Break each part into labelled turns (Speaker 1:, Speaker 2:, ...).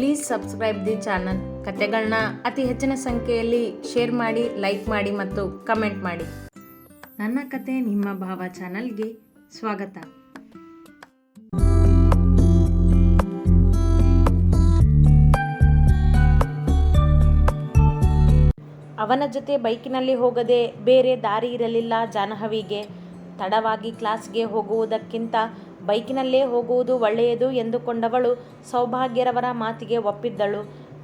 Speaker 1: Please subscribe the channel ಕತೆಗಳನ್ನ ಅತಿ ಹೆಚ್ಚಿನ ಸಂಖ್ಯೆಯಲ್ಲಿ ಶೇರ್ ಮಾಡಿ ಲೈಕ್ ಮಾಡಿ ಮತ್ತು ಕಮೆಂಟ್ ಮಾಡಿ. ನನ್ನ ಕತೆ ನಿಮ್ಮ ಭಾವ ಚಾನಲ್ಗೆ ಸ್ವಾಗತ. ಅವನ ಜೊತೆ ಬೈಕಿನಲ್ಲಿ ಹೋಗದೆ ಬೇರೆ ದಾರಿ ಇರಲಿಲ್ಲ ಜಾನಹವಿಗೆ ತಡವಾಗಿ ಕ್ಲಾಸ್ಗೆ ಹೋಗುವುದಕ್ಕಿಂತ ಬೈಕಿನಲ್ಲೇ ಹೋಗುವುದು ಒಳ್ಳೆಯದು ಎಂದುಕೊಂಡವಳು ಸೌಭಾಗ್ಯರವರ ಮಾತಿಗೆ ಒಪ್ಪಿದ್ದಳು.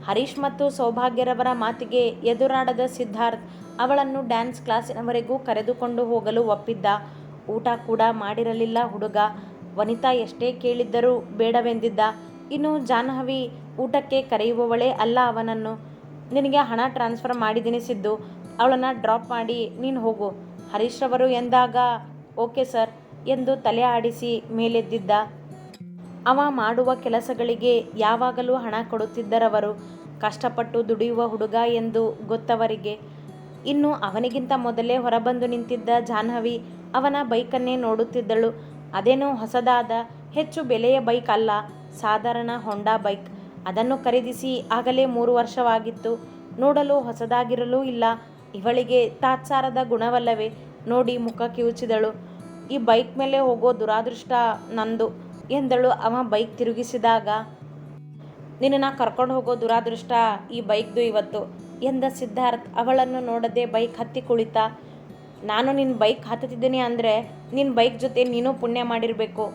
Speaker 1: ಹರೀಶ್ ಮತ್ತು ಸೌಭಾಗ್ಯರವರ ಮಾತಿಗೆ ಎದುರಾಡದ ಸಿದ್ಧಾರ್ಥ್ ಅವಳನ್ನು ಡ್ಯಾನ್ಸ್ ಕ್ಲಾಸಿನವರೆಗೂ ಕರೆದುಕೊಂಡು ಹೋಗಲು ಒಪ್ಪಿದ್ದ. ಊಟ ಕೂಡ ಮಾಡಿರಲಿಲ್ಲ ಹುಡುಗ. ವನಿತಾ ಎಷ್ಟೇ ಕೇಳಿದ್ದರೂ ಬೇಡವೆಂದಿದ್ದ. ಇನ್ನು ಜಾಹ್ನವಿ ಊಟಕ್ಕೆ ಕರೆಯುವವಳೇ ಅಲ್ಲ ಅವನನ್ನು. ನಿನಗೆ ಹಣ ಟ್ರಾನ್ಸ್ಫರ್ ಮಾಡಿದ್ದೀನಿ ಸಿದ್ದು. ಅವಳನ್ನು ಡ್ರಾಪ್ ಮಾಡಿ ನೀನು ಹೋಗು. ಹರೀಶ್ ರವರು ಎಂದಾಗ, ಓಕೆ ಸರ್. ಎಂದು ತಲೆ ಆಡಿಸಿ ಮೇಲೆದ್ದಿದ್ದ. ಅವ ಮಾಡುವ ಕೆಲಸಗಳಿಗೆ ಯಾವಾಗಲೂ ಹಣ ಕೊಡುತ್ತಿದ್ದರವರು. ಕಷ್ಟಪಟ್ಟು ದುಡಿಯುವ ಹುಡುಗ ಎಂದು ಗೊತ್ತವರಿಗೆ. ಇನ್ನು ಅವನಿಗಿಂತ ಮೊದಲೇ ಹೊರಬಂದು ನಿಂತಿದ್ದ ಜಾಹ್ನವಿ ಅವನ ಬೈಕನ್ನೇ ನೋಡುತ್ತಿದ್ದಳು. ಅದೇನೋ ಹೊಸದಾದ, ಹೆಚ್ಚು ಬೆಲೆಯ ಬೈಕ್ ಅಲ್ಲ, ಸಾಧಾರಣ ಹೊಂಡಾ ಬೈಕ್. ಅದನ್ನು ಖರೀದಿಸಿ ಆಗಲೇ ಮೂರು ವರ್ಷವಾಗಿತ್ತು. ನೋಡಲು ಹೊಸದಾಗಿರಲೂ ಇಲ್ಲ. ಇವಳಿಗೆ ತಾತ್ಸಾರದ ಗುಣವಲ್ಲವೇ? ನೋಡಿ ಮುಖ ಕಿವುಚಿದಳು. ಈ ಬೈಕ್ ಮೇಲೆ ಹೋಗೋ ದುರಾದೃಷ್ಟ ನಂದು, ಎಂದಳು ಅವ ಬೈಕ್ ತಿರುಗಿಸಿದಾಗ. ನಿನ್ನ ಕರ್ಕೊಂಡು ಹೋಗೋ ದುರಾದೃಷ್ಟ ಈ ಬೈಕ್ದು ಇವತ್ತು, ಎಂದ ಸಿದ್ಧಾರ್ಥ್ ಅವಳನ್ನು ನೋಡದೆ ಬೈಕ್ ಹತ್ತಿ ಕುಳಿತ. ನಾನು ನಿನ್ನ ಬೈಕ್ ಹತ್ತುತ್ತಿದ್ದೀನಿ ಅಂದರೆ ನಿನ್ನ ಬೈಕ್ ಜೊತೆ ನೀನು ಪುಣ್ಯ ಮಾಡಿರಬೇಕು,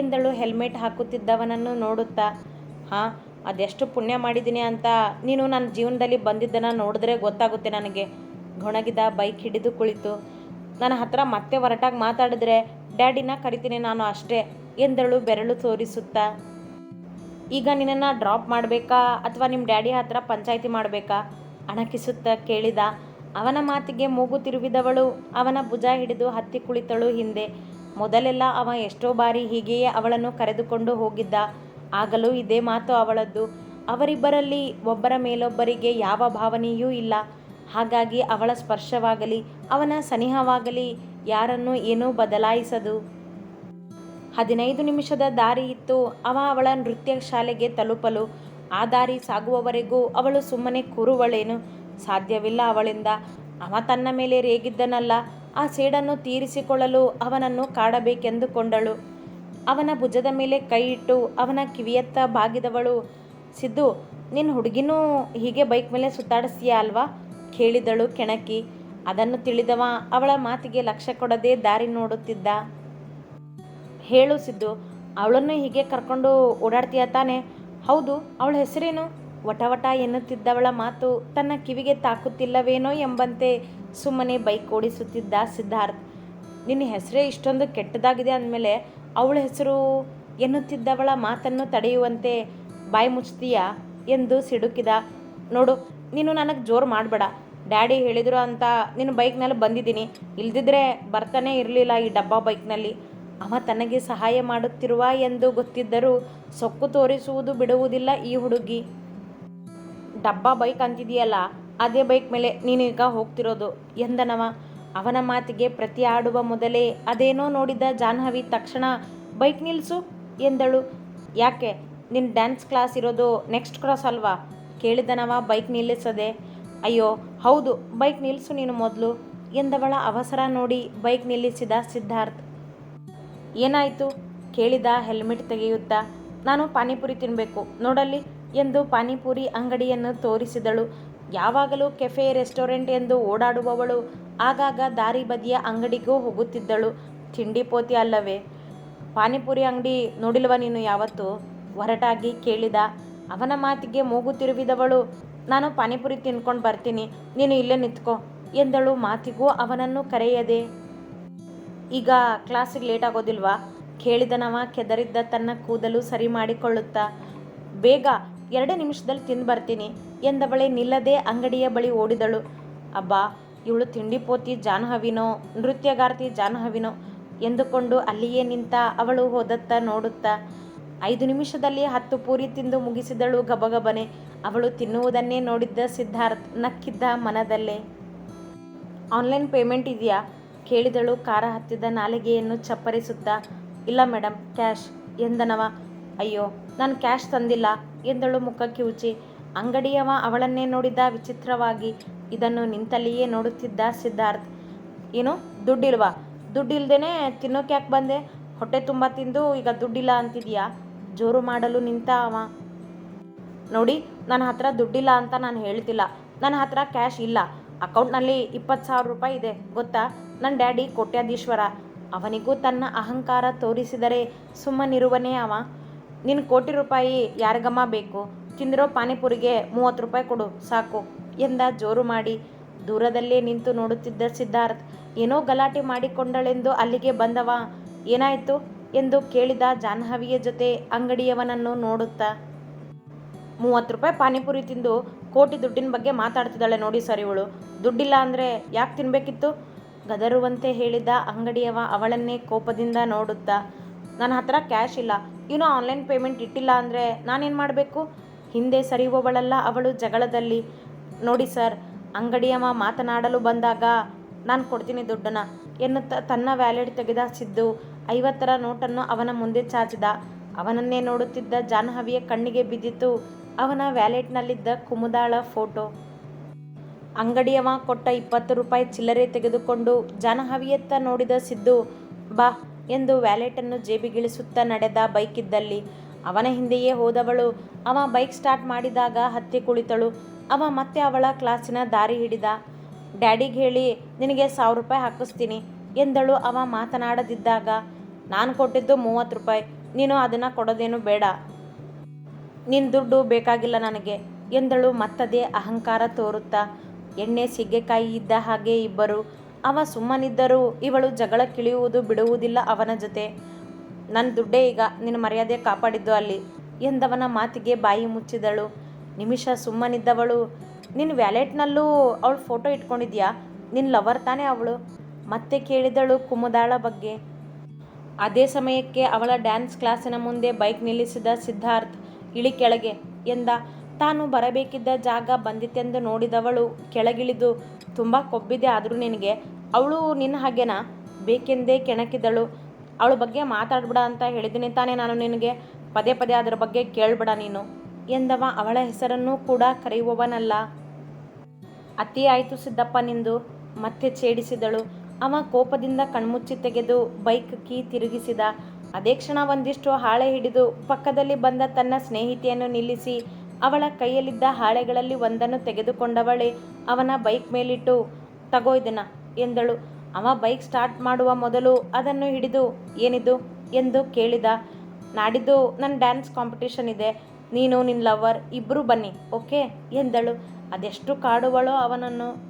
Speaker 1: ಎಂದಳು ಹೆಲ್ಮೆಟ್ ಹಾಕುತ್ತಿದ್ದವನನ್ನು ನೋಡುತ್ತಾ. ಹಾಂ, ಅದೆಷ್ಟು ಪುಣ್ಯ ಮಾಡಿದ್ದೀನಿ ಅಂತ ನೀನು ನನ್ನ ಜೀವನದಲ್ಲಿ ಬಂದಿದ್ದನ್ನು ನೋಡಿದ್ರೆ ಗೊತ್ತಾಗುತ್ತೆ ನನಗೆ. ಗೊಣಗಿದ ಬೈಕ್ ಹಿಡಿದು ಕುಳಿತು. ನನ್ನ ಹತ್ರ ಮತ್ತೆ ಹೊರಟಾಗಿ ಮಾತಾಡಿದ್ರೆ, ಡ್ಯಾಡಿನ ಕರಿತೀನಿ ನಾನು ಅಷ್ಟೇ, ಎಂದಳು ಬೆರಳು ತೋರಿಸುತ್ತಾ. ಈಗ ನಿನ್ನನ್ನು ಡ್ರಾಪ್ ಮಾಡಬೇಕಾ? ಅಥವಾ ನಿಮ್ಮ ಡ್ಯಾಡಿ ಹತ್ರ ಪಂಚಾಯಿತಿ ಮಾಡಬೇಕಾ? ಅಣಕಿಸುತ್ತಾ ಕೇಳಿದ. ಅವನ ಮಾತಿಗೆ ಮೂಗು ತಿರುವಿದವಳು. ಅವನ ಭುಜ ಹಿಡಿದು ಹತ್ತಿ ಕುಳಿತಳು ಹಿಂದೆ. ಮೊದಲೆಲ್ಲ ಅವ ಎಷ್ಟೋ ಬಾರಿ ಹೀಗೆಯೇ ಅವಳನ್ನು ಕರೆದುಕೊಂಡು ಹೋಗಿದ್ದ. ಆಗಲೂ ಇದೇ ಮಾತು ಅವಳದ್ದು. ಅವರಿಬ್ಬರಲ್ಲಿ ಒಬ್ಬರ ಮೇಲೊಬ್ಬರಿಗೆ ಯಾವ ಭಾವನೆಯೂ ಇಲ್ಲ. ಹಾಗಾಗಿ ಅವಳ ಸ್ಪರ್ಶವಾಗಲಿ, ಅವನ ಸನಿಹವಾಗಲಿ, ಯಾರನ್ನೂ ಏನೂ ಬದಲಾಯಿಸದು. ಹದಿನೈದು ನಿಮಿಷದ ದಾರಿ ಇತ್ತು, ಅವ ಅವಳ ನೃತ್ಯ ಶಾಲೆಗೆ ತಲುಪಲು. ಆ ದಾರಿ ಸಾಗುವವರೆಗೂ ಅವಳು ಸುಮ್ಮನೆ ಕೂರುವಳೇನು? ಸಾಧ್ಯವಿಲ್ಲ ಅವಳಿಂದ. ಅವ ತನ್ನ ಮೇಲೆ ರೇಗಿದ್ದನಲ್ಲ, ಆ ಸೇಡನ್ನು ತೀರಿಸಿಕೊಳ್ಳಲು ಅವನನ್ನು ಕಾಡಬೇಕೆಂದುಕೊಂಡಳು. ಅವನ ಭುಜದ ಮೇಲೆ ಕೈ ಇಟ್ಟು ಅವನ ಕಿವಿಯತ್ತ ಬಾಗಿದವಳು, ಸಿದ್ದು ನಿನ್ನ ಹುಡುಗಿನೂ ಹೀಗೆ ಬೈಕ್ ಮೇಲೆ ಸುತ್ತಾಡಿಸ್ತೀಯಾ ಅಲ್ವಾ? ಕೇಳಿದಳು ಕೆಣಕಿ, ಅದನ್ನು ತಿಳಿದವ? ಅವಳ ಮಾತಿಗೆ ಲಕ್ಷ್ಯ ಕೊಡದೆ ದಾರಿ ನೋಡುತ್ತಿದ್ದ? ಹೇಳು ಸಿದ್ದು, ಅವಳನ್ನು ಹೀಗೆ ಕರ್ಕೊಂಡು ಓಡಾಡ್ತೀಯ ತಾನೆ? ಹೌದು, ಅವಳ ಹೆಸರೇನು? ವಟವಟ ವಟ ಎನ್ನುತ್ತಿದ್ದವಳ ಮಾತು ತನ್ನ ಕಿವಿಗೆ ತಾಕುತ್ತಿಲ್ಲವೇನೋ ಎಂಬಂತೆ ಸುಮ್ಮನೆ ಬೈಕ್ ಓಡಿಸುತ್ತಿದ್ದ ಸಿದ್ಧಾರ್ಥ್. ನಿನ್ನ ಹೆಸರೇ ಇಷ್ಟೊಂದು ಕೆಟ್ಟದಾಗಿದೆ ಅಂದಮೇಲೆ ಅವಳ ಹೆಸರು ಎನ್ನುತ್ತಿದ್ದವಳ ಮಾತನ್ನು ತಡೆಯುವಂತೆ ಬಾಯಿ ಮುಚ್ತೀಯಾ ಎಂದು ಸಿಡುಕಿದ. ನೋಡು ನೀನು ನನಗೆ ಜೋರು ಮಾಡಬೇಡ. ಡ್ಯಾಡಿ ಹೇಳಿದರು ಅಂತ ನಿನ್ನ ಬೈಕ್ನಲ್ಲಿ ಬಂದಿದ್ದೀನಿ. ಇಲ್ದಿದ್ರೆ ಬರ್ತಾನೆ ಇರಲಿಲ್ಲ ಈ ಡಬ್ಬ ಬೈಕ್ನಲ್ಲಿ ಅವ ತನಗೆ ಸಹಾಯ ಮಾಡುತ್ತಿರುವ ಎಂದು ಗೊತ್ತಿದ್ದರೂ ಸೊಕ್ಕು ತೋರಿಸುವುದು ಬಿಡುವುದಿಲ್ಲ ಈ ಹುಡುಗಿ. ಡಬ್ಬ ಬೈಕ್ ಅಂತಿದೆಯಲ್ಲ, ಅದೇ ಬೈಕ್ ಮೇಲೆ ನೀನೀಗ ಹೋಗ್ತಿರೋದು ಎಂದನವ. ಅವನ ಮಾತಿಗೆ ಪ್ರತಿ ಆಡುವ ಮೊದಲೇ ಅದೇನೋ ನೋಡಿದ ಜಾಹ್ನವಿ ತಕ್ಷಣ ಬೈಕ್ ನಿಲ್ಲಿಸು ಎಂದಳು. ಯಾಕೆ? ನಿನ್ನ ಡ್ಯಾನ್ಸ್ ಕ್ಲಾಸ್ ಇರೋದು ನೆಕ್ಸ್ಟ್ ಕ್ರಾಸ್ ಅಲ್ವಾ? ಕೇಳಿದನವ? ಬೈಕ್ ನಿಲ್ಲಿಸದೆ. ಅಯ್ಯೋ, ಹೌದು, ಬೈಕ್ ನಿಲ್ಲಿಸು ನೀನು ಮೊದಲು, ಎಂದವಳ ಅವಸರ ನೋಡಿ ಬೈಕ್ ನಿಲ್ಲಿಸಿದ ಸಿದ್ಧಾರ್ಥ್. ಏನಾಯಿತು? ಕೇಳಿದ ಹೆಲ್ಮೆಟ್ ತೆಗೆಯುತ್ತಾ? ನಾನು ಪಾನಿಪುರಿ ತಿನ್ನಬೇಕು ನೋಡಲ್ಲಿ, ಎಂದು ಪಾನಿಪುರಿ ಅಂಗಡಿಯನ್ನು ತೋರಿಸಿದಳು. ಯಾವಾಗಲೂ ಕೆಫೆ, ರೆಸ್ಟೋರೆಂಟ್ ಎಂದು ಓಡಾಡುವವಳು. ಆಗಾಗ ದಾರಿ ಬದಿಯ ಅಂಗಡಿಗೂ ಹೋಗುತ್ತಿದ್ದಳು. ತಿಂಡಿ ಪೋತಿ ಅಲ್ಲವೇ? ಪಾನಿಪುರಿ ಅಂಗಡಿ ನೋಡಿಲ್ವ ನೀನು ಯಾವತ್ತು? ಹೊರಟಾಗಿ ಕೇಳಿದ ಅವನ ಮಾತಿಗೆ ಮೂಗು ತಿರುವಿದವಳು. ನಾನು ಪಾನಿಪುರಿ ತಿನ್ಕೊಂಡು ಬರ್ತೀನಿ. ನೀನು ಇಲ್ಲೇ ನಿಂತ್ಕೋ, ಎಂದಳು ಮಾತಿಗೂ ಅವನನ್ನು ಕರೆಯದೆ. ಈಗ ಕ್ಲಾಸಿಗೆ ಲೇಟ್ ಆಗೋದಿಲ್ವಾ? ಕೇಳಿದನವ ಕೆದರಿದ್ದ ತನ್ನ ಕೂದಲು ಸರಿ ಮಾಡಿಕೊಳ್ಳುತ್ತಾ. ಬೇಗ, ಎರಡೇ ನಿಮಿಷದಲ್ಲಿ ತಿಂದು ಬರ್ತೀನಿ, ಎಂದವಳೆ ನಿಲ್ಲದೆ ಅಂಗಡಿಯ ಬಳಿ ಓಡಿದಳು. ಅಬ್ಬಾ, ಇವಳು ತಿಂಡಿ ಪೋತಿ ನೃತ್ಯಗಾರ್ತಿ ಜಾಹ್ನವಿನೋ, ಎಂದುಕೊಂಡು ಅಲ್ಲಿಯೇ ನಿಂತ ಅವಳು ಹೋದತ್ತ ನೋಡುತ್ತಾ. ಐದು ನಿಮಿಷದಲ್ಲಿ ಹತ್ತು ಪೂರಿ ತಿಂದು ಮುಗಿಸಿದಳು ಗಬಗಬನೆ. ಅವಳು ತಿನ್ನುವುದನ್ನೇ ನೋಡಿದ್ದ ಸಿದ್ಧಾರ್ಥ್ ನಕ್ಕಿದ್ದ ಮನದಲ್ಲೇ. ಆನ್ಲೈನ್ ಪೇಮೆಂಟ್ ಇದೆಯಾ? ಕೇಳಿದಳು ಕಾರ ಹತ್ತಿದ ನಾಲಿಗೆಯನ್ನು ಚಪ್ಪರಿಸುತ್ತಾ. ಇಲ್ಲ ಮೇಡಮ್ ಕ್ಯಾಶ್. ಎಂದನವ? ಅಯ್ಯೋ, ನಾನು ಕ್ಯಾಶ್ ತಂದಿಲ್ಲ, ಎಂದಳು ಮುಖ ಕಿವುಚಿ. ಅಂಗಡಿಯವ ಅವಳನ್ನೇ ನೋಡಿದ ವಿಚಿತ್ರವಾಗಿ ಇದನ್ನು ನಿಂತಲ್ಲಿಯೇ ನೋಡುತ್ತಿದ್ದ ಸಿದ್ಧಾರ್ಥ್. ಏನು, ದುಡ್ಡಿಲ್ವಾ? ದುಡ್ಡಿಲ್ದೇನೆ ತಿನ್ನೋಕೆ ಯಾಕೆ ಬಂದೆ? ಹೊಟ್ಟೆ ತುಂಬ ತಿಂದು ಈಗ ದುಡ್ಡಿಲ್ಲ ಅಂತಿದ್ಯಾ? ಜೋರು ಮಾಡಲು ನಿಂತ ಅವ. ನೋಡಿ, ನನ್ನ ಹತ್ರ ದುಡ್ಡಿಲ್ಲ ಅಂತ ನಾನು ಹೇಳ್ತಿಲ್ಲ. ನನ್ನ ಹತ್ರ ಕ್ಯಾಶ್ ಇಲ್ಲ. ಅಕೌಂಟ್ನಲ್ಲಿ ಇಪ್ಪತ್ತು ಸಾವಿರ ರೂಪಾಯಿ ಇದೆ, ಗೊತ್ತಾ? ನನ್ನ ಡ್ಯಾಡಿ ಕೋಟ್ಯಾಧೀಶ್ವರ. ಅವನಿಗೂ ತನ್ನ ಅಹಂಕಾರ ತೋರಿಸಿದರೆ ಸುಮ್ಮನಿರುವನೇ ಅವ. ನಿನ್ನ ಕೋಟಿ ರೂಪಾಯಿ ಯಾರಿಗಮ್ಮ ಬೇಕು? ತಿಂದಿರೋ ಪಾನಿಪುರಿಗೆ ಮೂವತ್ತು ರೂಪಾಯಿ ಕೊಡು, ಸಾಕು. ಎಂದ ಜೋರು ಮಾಡಿ. ದೂರದಲ್ಲೇ ನಿಂತು ನೋಡುತ್ತಿದ್ದ ಸಿದ್ಧಾರ್ಥ್, ಏನೋ ಗಲಾಟೆ ಮಾಡಿಕೊಂಡಳೆಂದು ಅಲ್ಲಿಗೆ ಬಂದವ. ಏನಾಯಿತು? ಎಂದು ಕೇಳಿದ ಜಾಹ್ನವಿಯ ಜೊತೆ ಅಂಗಡಿಯವನನ್ನು ನೋಡುತ್ತಾ, ಮೂವತ್ತು ರೂಪಾಯಿ ಪಾನಿಪುರಿ ತಿಂದು ಕೋಟಿ ದುಡ್ಡಿನ ಬಗ್ಗೆ ಮಾತಾಡ್ತಿದ್ದಾಳೆ ನೋಡಿ ಸರ್ ಇವಳು. ದುಡ್ಡಿಲ್ಲ ಅಂದರೆ ಯಾಕೆ ತಿನ್ನಬೇಕಿತ್ತು ಗದರುವಂತೆ ಹೇಳಿದ ಅಂಗಡಿಯವ ಅವಳನ್ನೇ ಕೋಪದಿಂದ ನೋಡುತ್ತಾ, ನನ್ನ ಹತ್ರ ಕ್ಯಾಶ್ ಇಲ್ಲ. ಇನ್ನೂ ಆನ್ಲೈನ್ ಪೇಮೆಂಟ್ ಇಟ್ಟಿಲ್ಲ ಅಂದರೆ ನಾನೇನು ಮಾಡಬೇಕು? ಹಿಂದೆ ಸರಿಯುವವಳಲ್ಲ ಅವಳು ಜಗಳದಲ್ಲಿ, ನೋಡಿ ಸರ್, ಅಂಗಡಿಯವ ಮಾತನಾಡಲು ಬಂದಾಗ ನಾನು ಕೊಡ್ತೀನಿ ದುಡ್ಡನ್ನು ಎನ್ನುತ್ತಾ ತನ್ನ ವ್ಯಾಲೆಟ್ ತೆಗೆದ ಸಿದ್ದು ಐವತ್ತರ ನೋಟನ್ನು ಅವನ ಮುಂದೆ ಚಾಚಿದ. ಅವನನ್ನೇ ನೋಡುತ್ತಿದ್ದ ಜಾಹ್ನವಿಯ ಕಣ್ಣಿಗೆ ಬಿದ್ದಿತು. ಅವನ ವ್ಯಾಲೆಟ್ನಲ್ಲಿದ್ದ ಕುಮುದಾಳ ಫೋಟೋ. ಅಂಗಡಿಯವ ಕೊಟ್ಟ ಇಪ್ಪತ್ತು ರೂಪಾಯಿ ಚಿಲ್ಲರೆ ತೆಗೆದುಕೊಂಡು ಜಾನಹವಿಯತ್ತ ನೋಡಿದ ಸಿದ್ದು, ಬಾ ಎಂದು ವ್ಯಾಲೆಟನ್ನು ಜೇಬಿಗಿಳಿಸುತ್ತಾ ನಡೆದ ಬೈಕಿದ್ದಲ್ಲಿ. ಅವನ ಹಿಂದೆಯೇ ಹೋದವಳು. ಅವ ಬೈಕ್ ಸ್ಟಾರ್ಟ್ ಮಾಡಿದಾಗ ಹತ್ತಿ ಕುಳಿತಳು. ಅವ ಮತ್ತೆ ಅವಳ ಕ್ಲಾಸಿನ ದಾರಿ ಹಿಡಿದ. ಡ್ಯಾಡಿಗೆ ಹೇಳಿ, ನಿನಗೆ ಸಾವಿರ ರೂಪಾಯಿ ಹಾಕಿಸ್ತೀನಿ ಎಂದಳು ಅವ ಮಾತನಾಡದಿದ್ದಾಗ. ನಾನು ಕೊಟ್ಟಿದ್ದು ಮೂವತ್ತು ರೂಪಾಯಿ. ನೀನು ಅದನ್ನು ಕೊಡೋದೇನು ಬೇಡ. ನಿನ್ನ ದುಡ್ಡು ಬೇಕಾಗಿಲ್ಲ ನನಗೆ, ಎಂದಳು ಮತ್ತದೇ ಅಹಂಕಾರ ತೋರುತ್ತಾ. ಎಣ್ಣೆ ಸಿಗ್ಗೆಕಾಯಿ ಇದ್ದ ಹಾಗೆ ಇಬ್ಬರು. ಅವ ಸುಮ್ಮನಿದ್ದರೂ ಇವಳು ಜಗಳ ಕಿಳಿಯುವುದು ಬಿಡುವುದಿಲ್ಲ ಅವನ ಜೊತೆ. ನನ್ನ ದುಡ್ಡೇ ಈಗ ನಿನ್ನ ಮರ್ಯಾದೆ ಕಾಪಾಡಿದ್ದು ಅಲ್ಲಿ, ಎಂದವನ ಮಾತಿಗೆ ಬಾಯಿ ಮುಚ್ಚಿದಳು. ನಿಮಿಷ ಸುಮ್ಮನಿದ್ದವಳು. ನಿನ್ನ ವ್ಯಾಲೆಟ್ನಲ್ಲೂ ಅವಳು ಫೋಟೋ ಇಟ್ಕೊಂಡಿದ್ಯಾ? ನಿನ್ನ ಲವರ್ ತಾನೇ ಅವಳು? ಮತ್ತೆ ಕೇಳಿದಳು ಕುಮುದಾಳ ಬಗ್ಗೆ. ಅದೇ ಸಮಯಕ್ಕೆ ಅವಳ ಡ್ಯಾನ್ಸ್ ಕ್ಲಾಸಿನ ಮುಂದೆ ಬೈಕ್ ನಿಲ್ಲಿಸಿದ ಸಿದ್ಧಾರ್ಥ್, ಇಳಿ ಕೆಳಗೆ ಎಂದ. ತಾನು ಬರಬೇಕಿದ್ದ ಜಾಗ ಬಂದಿತ್ತೆಂದು ನೋಡಿದವಳು ಕೆಳಗಿಳಿದು ತುಂಬ ಕೊಬ್ಬಿದೆ ಆದರೂ ನಿನಗೆ, ಅವಳು ನಿನ್ನ ಹಾಗೇನಾ? ಬೇಕೆಂದೇ ಕೆಣಕಿದಳು. ಅವಳ ಬಗ್ಗೆ ಮಾತಾಡ್ಬಿಡ ಅಂತ ಹೇಳಿದ್ದೀನಿ ತಾನೇ ನಾನು ನಿನಗೆ. ಪದೇ ಪದೇ ಅದರ ಬಗ್ಗೆ ಕೇಳ್ಬಿಡ ನೀನು ಎಂದವ. ಅವಳ ಹೆಸರನ್ನೂ ಕೂಡ ಕರೆಯುವವನಲ್ಲ. ಅತಿ ಆಯಿತು ಸಿದ್ದಪ್ಪ ನಿಂದು ಮತ್ತೆ ಛೇಡಿಸಿದಳು. ಅವ ಕೋಪದಿಂದ ಕಣ್ಮುಚ್ಚಿ ತೆಗೆದು ಬೈಕ್ ಕೀ ತಿರುಗಿಸಿದ. ಅದೇ ಕ್ಷಣ ಒಂದಿಷ್ಟು ಹಾಳೆ ಹಿಡಿದು ಪಕ್ಕದಲ್ಲಿ ಬಂದ ತನ್ನ ಸ್ನೇಹಿತೆಯನ್ನು ನಿಲ್ಲಿಸಿ ಅವಳ ಕೈಯಲ್ಲಿದ್ದ ಹಾಳೆಗಳಲ್ಲಿ ಒಂದನ್ನು ತೆಗೆದುಕೊಂಡವಳೆ ಅವನ ಬೈಕ್ ಮೇಲಿಟ್ಟು, ತಗೋ ಇದನ್ನ, ಎಂದಳು. ಅವ ಬೈಕ್ ಸ್ಟಾರ್ಟ್ ಮಾಡುವ ಮೊದಲು ಅದನ್ನು ಹಿಡಿದು, ಏನಿದು? ಎಂದು ಕೇಳಿದ. ನಾಡಿದ್ದು ನನ್ನ ಡ್ಯಾನ್ಸ್ ಕಾಂಪಿಟೇಷನ್ ಇದೆ. ನೀನು ನಿನ್ನ ಲವರ್ ಇಬ್ಬರು ಬನ್ನಿ, ಓಕೆ? ಎಂದಳು. ಅದೆಷ್ಟು ಕಾಡುವಳೋ ಅವನನ್ನು.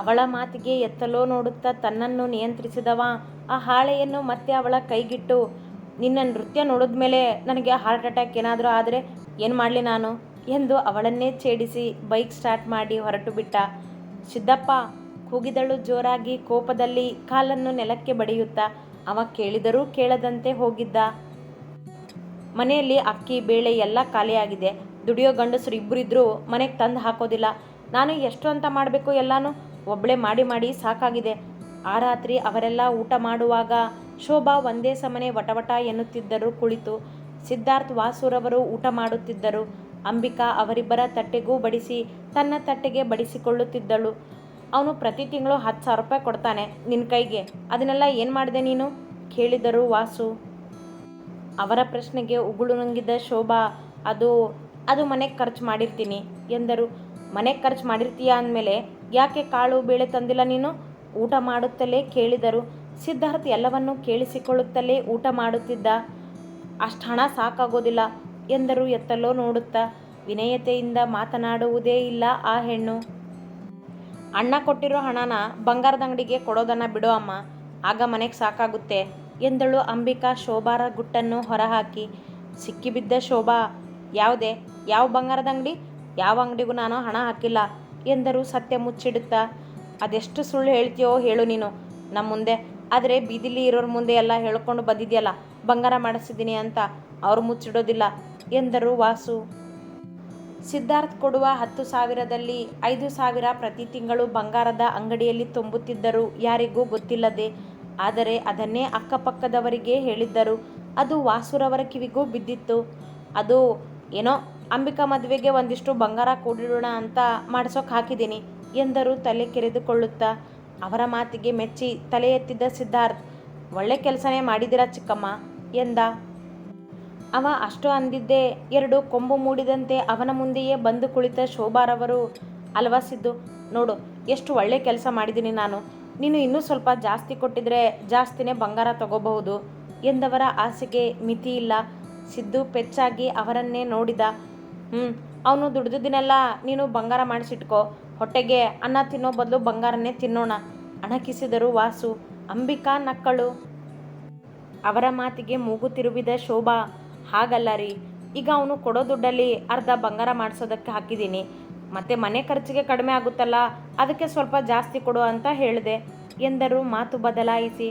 Speaker 1: ಅವಳ ಮಾತಿಗೆ ಎತ್ತಲೋ ನೋಡುತ್ತಾ ತನ್ನನ್ನು ನಿಯಂತ್ರಿಸಿದವ. ಆ ಹಾಳೆಯನ್ನು ಮತ್ತೆ ಅವಳ ಕೈಗಿಟ್ಟು, ನಿನ್ನ ನೃತ್ಯ ನೋಡಿದ ಮೇಲೆ ನನಗೆ ಹಾರ್ಟ್ ಅಟ್ಯಾಕ್ ಏನಾದರೂ ಆದರೆ ಏನು ಮಾಡಲಿ ನಾನು? ಎಂದು ಅವಳನ್ನೇ ಛೇಡಿಸಿ ಬೈಕ್ ಸ್ಟಾರ್ಟ್ ಮಾಡಿ ಹೊರಟು ಬಿಟ್ಟ. ಸಿದ್ದಪ್ಪ ಕೂಗಿದಳು ಜೋರಾಗಿ ಕೋಪದಲ್ಲಿ ಕಾಲನ್ನು ನೆಲಕ್ಕೆ ಬಡಿಯುತ್ತಾ. ಅವ ಕೇಳಿದರೂ ಕೇಳದಂತೆ ಹೋಗಿದ್ದ. ಮನೆಯಲ್ಲಿ ಅಕ್ಕಿ, ಬೇಳೆ ಎಲ್ಲ ಖಾಲಿಯಾಗಿದೆ ದುಡಿಯೋ ಗಂಡಸರು ಇಬ್ಬರಿದ್ರೂ ಮನೆಗೆ ತಂದು ಹಾಕೋದಿಲ್ಲ. ನಾನು ಎಷ್ಟು ಅಂತ ಮಾಡಬೇಕು ಎಲ್ಲನೂ? ಒಬ್ಬಳೇ ಮಾಡಿ ಮಾಡಿ ಸಾಕಾಗಿದೆ. ಆ ರಾತ್ರಿ ಅವರೆಲ್ಲ ಊಟ ಮಾಡುವಾಗ ಶೋಭಾ ಒಂದೇ ಸಮನೆ ವಟವಟ ಎನ್ನುತ್ತಿದ್ದರು ಕುಳಿತು. ಸಿದ್ಧಾರ್ಥ್ ವಾಸುರವರು ಊಟ ಮಾಡುತ್ತಿದ್ದರು. ಅಂಬಿಕಾ ಅವರಿಬ್ಬರ ತಟ್ಟೆಗೂ ಬಡಿಸಿ ತನ್ನ ತಟ್ಟೆಗೆ ಬಡಿಸಿಕೊಳ್ಳುತ್ತಿದ್ದಳು. ಅವನು ಪ್ರತಿ ತಿಂಗಳು ಹತ್ತು ಸಾವಿರ ರೂಪಾಯಿ ಕೊಡ್ತಾನೆ ನಿನ್ನ ಕೈಗೆ. ಅದನ್ನೆಲ್ಲ ಏನು ಮಾಡಿದೆ ನೀನು? ಕೇಳಿದರು ವಾಸು. ಅವರ ಪ್ರಶ್ನೆಗೆ ಉಗುಳು ನುಂಗಿದ ಶೋಭಾ, ಅದು ಅದು ಮನೆಗೆ ಖರ್ಚು ಮಾಡಿರ್ತೀನಿ ಎಂದರು. ಮನೆಗೆ ಖರ್ಚು ಮಾಡಿರ್ತೀಯಾ ಅಂದಮೇಲೆ ಯಾಕೆ ಕಾಳು ಬೇಳೆ ತಂದಿಲ್ಲ ನೀನು? ಊಟ ಮಾಡುತ್ತಲೇ ಕೇಳಿದರು. ಸಿದ್ಧಾರ್ಥ್ ಎಲ್ಲವನ್ನೂ ಕೇಳಿಸಿಕೊಳ್ಳುತ್ತಲೇ ಊಟ ಮಾಡುತ್ತಿದ್ದ. ಅಷ್ಟು ಹಣ ಸಾಕಾಗೋದಿಲ್ಲ ಎಂದರು ಎತ್ತಲೋ ನೋಡುತ್ತಾ. ವಿನಯತೆಯಿಂದ ಮಾತನಾಡುವುದೇ ಇಲ್ಲ ಆ ಹೆಣ್ಣು. ಅಣ್ಣ ಕೊಟ್ಟಿರೋ ಹಣನ ಬಂಗಾರದ ಅಂಗಡಿಗೆ ಕೊಡೋದನ್ನ ಬಿಡು ಅಮ್ಮ. ಆಗ ಮನೆಗೆ ಸಾಕಾಗುತ್ತೆ ಎಂದಳು ಅಂಬಿಕಾ ಶೋಭಾರ ಗುಟ್ಟನ್ನು ಹೊರಹಾಕಿ. ಸಿಕ್ಕಿಬಿದ್ದ ಶೋಭಾ, ಯಾವುದೇ? ಯಾವ ಬಂಗಾರದ ಅಂಗಡಿ? ಯಾವ ಅಂಗಡಿಗೂ ನಾನು ಹಣ ಹಾಕಿಲ್ಲ. ಎಂದರು ಸತ್ಯ ಮುಚ್ಚಿಡುತ್ತಾ, ಅದೆಷ್ಟು ಸುಳ್ಳು ಹೇಳ್ತೀಯೋ ಹೇಳು ನೀನು, ನಮ್ಮ ಮುಂದೆ. ಆದರೆ ಬೀದಿಲಿ ಇರೋರ ಮುಂದೆ ಎಲ್ಲ ಹೇಳ್ಕೊಂಡು ಬಂದಿದೆಯಲ್ಲ, ಬಂಗಾರ ಮಾಡಿಸಿದ್ದೀನಿ ಅಂತ ಅವರು ಮುಚ್ಚಿಡೋದಿಲ್ಲ ಎಂದರು ವಾಸು. ಸಿದ್ಧಾರ್ಥ್ ಕೊಡುವ ಹತ್ತು ಸಾವಿರದಲ್ಲಿ ಐದು ಸಾವಿರ ಪ್ರತಿ ತಿಂಗಳು ಬಂಗಾರದ ಅಂಗಡಿಯಲ್ಲಿ ತುಂಬುತ್ತಿದ್ದರು, ಯಾರಿಗೂ ಗೊತ್ತಿಲ್ಲದೆ. ಆದರೆ ಅದನ್ನೇ ಅಕ್ಕಪಕ್ಕದವರಿಗೆ ಹೇಳಿದ್ದರು. ಅದು ವಾಸುರವರ ಕಿವಿಗೂ ಬಿದ್ದಿತ್ತು. ಅದು ಏನೋ ಅಂಬಿಕಾ ಮದುವೆಗೆ ಒಂದಿಷ್ಟು ಬಂಗಾರ ಕೂಡಿಡೋಣ ಅಂತ ಮಾಡಿಸೋಕೆ ಹಾಕಿದ್ದೀನಿ ಎಂದರು ತಲೆ ಕೆರೆದುಕೊಳ್ಳುತ್ತಾ. ಅವರ ಮಾತಿಗೆ ಮೆಚ್ಚಿ ತಲೆ ಎತ್ತಿದ್ದ ಸಿದ್ಧಾರ್ಥ್, ಒಳ್ಳೆ ಕೆಲಸನೇ ಮಾಡಿದಿರ ಚಿಕ್ಕಮ್ಮ? ಎಂದ. ಅವ ಅಷ್ಟು ಅಂದಿದ್ದೆ ಎರಡು ಕೊಂಬು ಮೂಡಿದಂತೆ ಅವನ ಮುಂದೆಯೇ ಬಂದು ಕುಳಿತ ಶೋಭಾರವರು ಅಲ್ವಾ ಸಿದ್ದು ನೋಡು, ಎಷ್ಟು ಒಳ್ಳೆ ಕೆಲಸ ಮಾಡಿದ್ದೀನಿ ನಾನು. ನೀನು ಇನ್ನೂ ಸ್ವಲ್ಪ ಜಾಸ್ತಿ ಕೊಟ್ಟಿದ್ರೆ ಜಾಸ್ತಿನೇ ಬಂಗಾರ ತಗೋಬಹುದು. ಎಂದವರ ಆಸೆಗೆ ಮಿತಿ ಇಲ್ಲ ಸಿದ್ದು ಪೆಚ್ಚಾಗಿ ಅವರನ್ನೇ ನೋಡಿದ. ಹ್ಞೂ ಅವನು ದುಡ್ದಿದ್ದನ್ನೆಲ್ಲ ನೀನು ಬಂಗಾರ ಮಾಡಿಸಿಟ್ಕೋ. ಹೊಟ್ಟೆಗೆ ಅನ್ನ ತಿನ್ನೋ ಬದಲು ಬಂಗಾರನೇ ತಿನ್ನೋಣ. ಅಣಕಿಸಿದರು ವಾಸು. ಅಂಬಿಕಾ ನಕ್ಕಳು. ಅವರ ಮಾತಿಗೆ ಮೂಗು ತಿರುವಿದ ಶೋಭಾ. ಹಾಗಲ್ಲ ರೀ. ಈಗ ಅವನು ಕೊಡೋ ದುಡ್ಡಲ್ಲಿ ಅರ್ಧ ಬಂಗಾರ ಮಾಡಿಸೋದಕ್ಕೆ ಹಾಕಿದ್ದೀನಿ. ಮತ್ತೆ ಮನೆ ಖರ್ಚಿಗೆ ಕಡಿಮೆ ಆಗುತ್ತಲ್ಲ, ಅದಕ್ಕೆ ಸ್ವಲ್ಪ ಜಾಸ್ತಿ ಕೊಡು ಅಂತ ಹೇಳಿದೆ ಎಂದರು ಮಾತು ಬದಲಾಯಿಸಿ.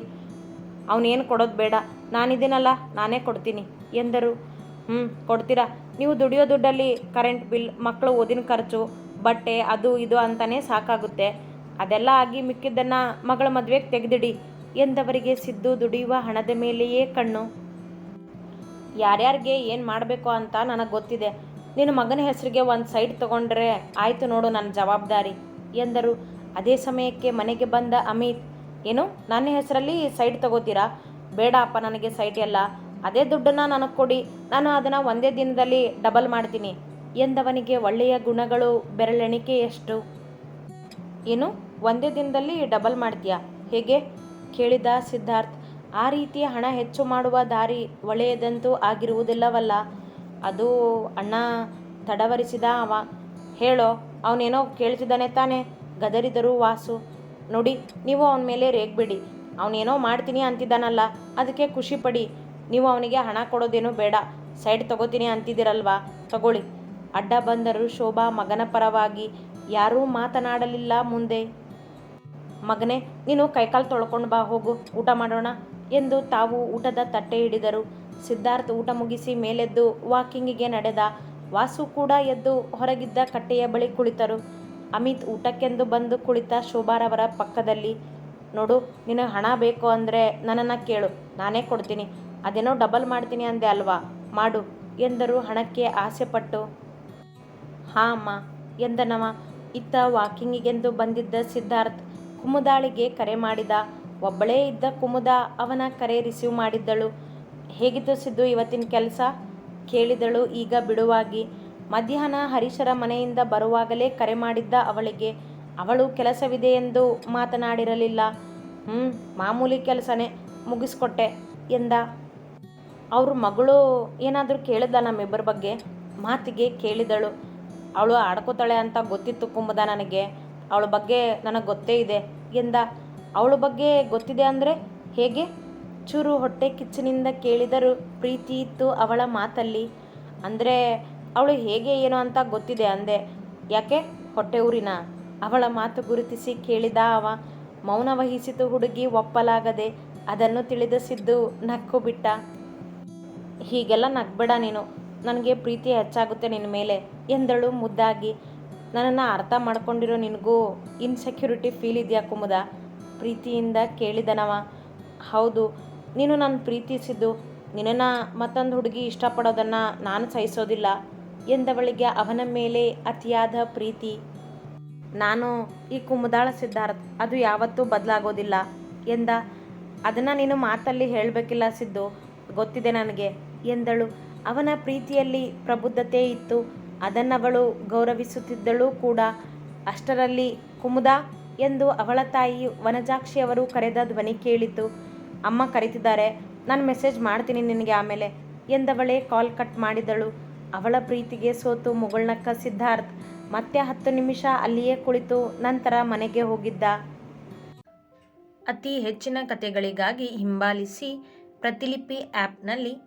Speaker 1: ಅವನೇನು ಕೊಡೋದು ಬೇಡ. ನಾನಿದ್ದೀನಲ್ಲ, ನಾನೇ ಕೊಡ್ತೀನಿ ಎಂದರು. ಹ್ಞೂ ಕೊಡ್ತೀರಾ? ನೀವು ದುಡಿಯೋ ದುಡ್ಡಲ್ಲಿ ಕರೆಂಟ್ ಬಿಲ್ ಮಕ್ಕಳು ಓದಿನ ಖರ್ಚು, ಬಟ್ಟೆ, ಅದು ಇದು ಅಂತಲೇ ಸಾಕಾಗುತ್ತೆ. ಅದೆಲ್ಲ ಆಗಿ ಮಿಕ್ಕಿದ್ದನ್ನು ಮಗಳ ಮದುವೆಗೆ ತೆಗೆದಿಡಿ. ಎಂದವರಿಗೆ ಸಿದ್ದು ದುಡಿಯುವ ಹಣದ ಮೇಲೆಯೇ ಕಣ್ಣು. ಯಾರ್ಯಾರಿಗೆ ಏನು ಮಾಡಬೇಕು ಅಂತ ನನಗೆ ಗೊತ್ತಿದೆ. ನಿನ್ನ ಮಗನ ಹೆಸರಿಗೆ ಒಂದು ಸೈಟ್ ತಗೊಂಡ್ರೆ ಆಯಿತು ನೋಡು ನನ್ನ ಜವಾಬ್ದಾರಿ, ಎಂದರು. ಅದೇ ಸಮಯಕ್ಕೆ ಮನೆಗೆ ಬಂದ ಅಮಿತ್, ಏನು, ನನ್ನ ಹೆಸರಲ್ಲಿ ಸೈಟ್ ತಗೋತೀರಾ? ಬೇಡ ಅಪ್ಪ ನನಗೆ ಸೈಟ್ ಎಲ್ಲ. ಅದೇ ದುಡ್ಡನ್ನು ನನಗೆ ಕೊಡಿ. ನಾನು ಅದನ್ನು ಒಂದೇ ದಿನದಲ್ಲಿ ಡಬಲ್ ಮಾಡ್ತೀನಿ. ಎಂದವನಿಗೆ ಒಳ್ಳೆಯ ಗುಣಗಳು ಬೆರಳೆಣಿಕೆಯಷ್ಟು ಏನು? ಒಂದೇ ದಿನದಲ್ಲಿ ಡಬಲ್ ಮಾಡ್ತೀಯಾ? ಹೇಗೆ? ಕೇಳಿದ ಸಿದ್ಧಾರ್ಥ್, ಆ ರೀತಿಯ ಹಣ ಹೆಚ್ಚು ಮಾಡುವ ದಾರಿ ಒಳ್ಳೆಯದಂತೂ ಆಗಿರುವುದಿಲ್ಲವಲ್ಲ. ಅದು ಅಣ್ಣ ತಡವರಿಸಿದ ಅವ. ಹೇಳೋ, ಅವನೇನೋ ಕೇಳ್ತಿದ್ದಾನೆ ತಾನೇ. ಗದರಿದರು ವಾಸು. ನೋಡಿ, ನೀವು ಅವನ ಮೇಲೆ ರೇಗ್ಬಿಡಿ. ಅವನೇನೋ ಮಾಡ್ತೀನಿ ಅಂತಿದ್ದಾನಲ್ಲ. ಅದಕ್ಕೆ ಖುಷಿ ಪಡಿ. ನೀವು ಅವನಿಗೆ ಹಣ ಕೊಡೋದೇನು ಬೇಡ. ಸೈಡ್ ತಗೋತೀನಿ ಅಂತಿದ್ದೀರಲ್ವಾ? ತಗೊಳ್ಳಿ. ಅಡ್ಡ ಬಂದರು ಶೋಭಾ ಮಗನ ಪರವಾಗಿ ಯಾರೂ ಮಾತನಾಡಲಿಲ್ಲ ಮುಂದೆ. ಮಗನೇ, ನೀನು ಕೈಕಾಲು ತೊಳ್ಕೊಂಡು ಬಾ, ಹೋಗು. ಊಟ ಮಾಡೋಣ ಎಂದು ತಾವು ಊಟದ ತಟ್ಟೆ ಹಿಡಿದರು. ಸಿದ್ಧಾರ್ಥ್ ಊಟ ಮುಗಿಸಿ ಮೇಲೆದ್ದು ವಾಕಿಂಗಿಗೆ ನಡೆದ. ವಾಸು ಕೂಡ ಎದ್ದು ಹೊರಗಿದ್ದ ಕಟ್ಟೆಯ ಬಳಿ ಕುಳಿತರು. ಅಮಿತ್ ಊಟಕ್ಕೆಂದು ಬಂದು ಕುಳಿತ ಶೋಭಾರವರ ಪಕ್ಕದಲ್ಲಿ. ನೋಡು, ನಿನಗೆ ಹಣ ಬೇಕು ಅಂದರೆ ನನ್ನನ್ನು ಕೇಳು. ನಾನೇ ಕೊಡ್ತೀನಿ. ಅದೇನೋ ಡಬಲ್ ಮಾಡ್ತೀನಿ ಅಂದೆ ಅಲ್ವಾ? ಮಾಡು, ಎಂದರು ಹಣಕ್ಕೆ ಆಸೆಪಟ್ಟು ಹಾಂ ಅಮ್ಮ, ಎಂದನವ? ಇತ್ತ ವಾಕಿಂಗಿಗೆಂದು ಬಂದಿದ್ದ ಸಿದ್ಧಾರ್ಥ್ ಕುಮುದಾಳಿಗೆ ಕರೆ ಮಾಡಿದ. ಒಬ್ಬಳೇ ಇದ್ದ ಕುಮುದ ಅವನ ಕರೆ ರಿಸೀವ್ ಮಾಡಿದ್ದಳು. ಹೇಗಿತ್ತು ಸಿದ್ದು ಇವತ್ತಿನ ಕೆಲಸ? ಕೇಳಿದಳು ಈಗ ಬಿಡುವಾಗಿ. ಮಧ್ಯಾಹ್ನ ಹರೀಶರ ಮನೆಯಿಂದ ಬರುವಾಗಲೇ ಕರೆ ಮಾಡಿದ್ದ ಅವಳಿಗೆ. ಅವಳು ಕೆಲಸವಿದೆ ಎಂದು ಮಾತನಾಡಿರಲಿಲ್ಲ. ಹ್ಞೂ ಮಾಮೂಲಿ ಕೆಲಸನೇ, ಮುಗಿಸ್ಕೊಟ್ಟೆ, ಎಂದ. ಅವ್ರ ಮಗಳು ಏನಾದರೂ ಕೇಳಿದ ನಮ್ಮಿಬ್ಬರ ಬಗ್ಗೆ? ಮಾತಿಗೆ ಕೇಳಿದಳು. ಅವಳು ಆಡ್ಕೋತಾಳೆ ಅಂತ ಗೊತ್ತಿತ್ತು ಕುಂಬದ ನನಗೆ. ಅವಳ ಬಗ್ಗೆ ನನಗೆ ಗೊತ್ತೇ ಇದೆ ಎಂದ. ಅವಳ ಬಗ್ಗೆ ಗೊತ್ತಿದೆ ಅಂದರೆ ಹೇಗೆ? ಚೂರು ಹೊಟ್ಟೆ ಕಿಚ್ಚಿನಿಂದ ಕೇಳಿದರು. ಪ್ರೀತಿ ಇತ್ತು ಅವಳ ಮಾತಲ್ಲಿ. ಅಂದರೆ ಅವಳು ಹೇಗೆ ಏನೋ ಅಂತ ಗೊತ್ತಿದೆ ಅಂದೆ. ಯಾಕೆ? ಹೊಟ್ಟೆ ಊರಿನ? ಅವಳ ಮಾತು ಗುರುತಿಸಿ ಕೇಳಿದ ಅವ. ಮೌನ ವಹಿಸಿತು ಹುಡುಗಿ ಒಪ್ಪಲಾಗದೆ ಅದನ್ನು ತಿಳಿದಿಸಿದ್ದು ನಕ್ಕು ಬಿಟ್ಟ. ಹೀಗೆಲ್ಲ ನಗ್ಬೇಡ ನೀನು. ನನಗೆ ಪ್ರೀತಿ ಹೆಚ್ಚಾಗುತ್ತೆ ನಿನ್ನ ಮೇಲೆ. ಎಂದಳು ಮುದ್ದಾಗಿ. ನನ್ನನ್ನು ಅರ್ಥ ಮಾಡ್ಕೊಂಡಿರೋ ನಿನಗೂ ಇನ್ಸೆಕ್ಯೂರಿಟಿ ಫೀಲ್ ಇದೆಯಾ ಕುಮುದ? ಪ್ರೀತಿಯಿಂದ ಕೇಳಿದನವ. ಹೌದು, ನೀನು ನಾನು ಪ್ರೀತಿಸಿದ್ದು. ನಿನ್ನನ್ನು ಮತ್ತೊಂದು ಹುಡುಗಿ ಇಷ್ಟಪಡೋದನ್ನು ನಾನು ಸಹಿಸೋದಿಲ್ಲ ಎಂದವಳಿಗೆ ಅವನ ಮೇಲೆ ಅತಿಯಾದ ಪ್ರೀತಿ. ನಾನು ಈ ಕುಮುದಾಳ ಸಿದ್ಧಾರ್ಥ, ಅದು ಯಾವತ್ತೂ ಬದಲಾಗೋದಿಲ್ಲ ಎಂದ. ಅದನ್ನು ನೀನು ಮಾತಲ್ಲಿ ಹೇಳಬೇಕಿಲ್ಲ ಸಿದ್ದು. ಗೊತ್ತಿದೆ ನನಗೆ. ಎಂದಳು. ಅವನ ಪ್ರೀತಿಯಲ್ಲಿ ಪ್ರಬುದ್ಧತೆ ಇತ್ತು. ಅದನ್ನವಳು ಗೌರವಿಸುತ್ತಿದ್ದಳು ಕೂಡ. ಅಷ್ಟರಲ್ಲಿ, ಕುಮುದ ಎಂದು ಅವಳ ತಾಯಿ ವನಜಾಕ್ಷಿಯವರು ಕರೆದ ಧ್ವನಿ ಕೇಳಿತು. ಅಮ್ಮ ಕರೀತಿದ್ದಾರೆ. ನಾನು ಮೆಸೇಜ್ ಮಾಡ್ತೀನಿ ನಿನಗೆ ಆಮೇಲೆ ಎಂದವಳೇ ಕಾಲ್ ಕಟ್ ಮಾಡಿದಳು. ಅವಳ ಪ್ರೀತಿಗೆ ಸೋತು ಮುಗುಳ್ನಕ್ಕ ಸಿದ್ಧಾರ್ಥ್ ಮತ್ತೆ ಹತ್ತು ನಿಮಿಷ ಅಲ್ಲಿಯೇ ಕುಳಿತು ನಂತರ ಮನೆಗೆ ಹೋಗಿದ್ದ. ಅತಿ ಹೆಚ್ಚಿನ ಕಥೆಗಳಿಗಾಗಿ ಹಿಂಬಾಲಿಸಿ ಪ್ರತಿಲಿಪಿ ಆ್ಯಪ್ನಲ್ಲಿ